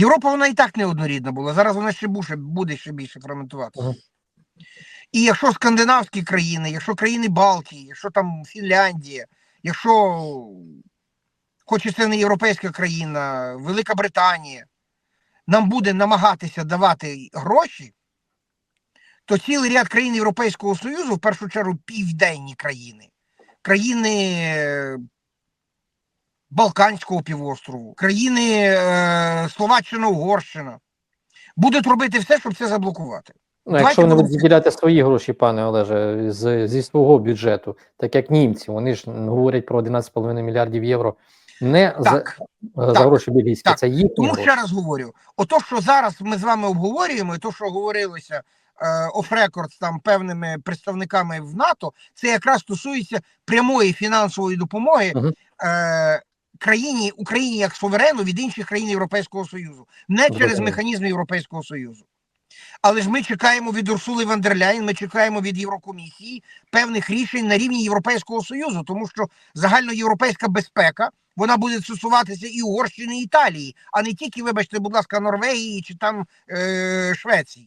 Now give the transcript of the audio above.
Європа вона і так неоднорідна була. Зараз вона ще буде, буде ще більше фрагментуватися. Мгм. І якщо скандинавські країни, якщо країни Балтії, якщо там Фінляндія, якщо хоч це не європейська країна, Велика Британія, нам буде намагатися давати гроші, то цілий ряд країн Європейського Союзу, в першу чергу південні країни, країни Балканського півострову, країни е, Словаччина, Угорщина, будуть робити все, щоб це заблокувати. Ну, якщо вони будуть виділяти свої гроші, пане Олеже, з, зі свого бюджету, так як німці, вони ж говорять про 11,5 мільярдів євро не за, Так. за гроші бельгійські, так. це їхні Тому ще раз говорю: ото, що зараз ми з вами обговорюємо, і то, що говорилося оф-рекорд там певними представниками в НАТО, це якраз стосується прямої фінансової допомоги е, країні Україні як суверену від інших країн Європейського Союзу, не через механізми Європейського Союзу. Але ж ми чекаємо від Урсули фон дер Ляєн, ми чекаємо від Єврокомісії певних рішень на рівні Європейського Союзу, тому що загальноєвропейська безпека вона буде стосуватися і Угорщини, і Італії, а не тільки, вибачте, будь ласка, Норвегії чи там е, Швеції.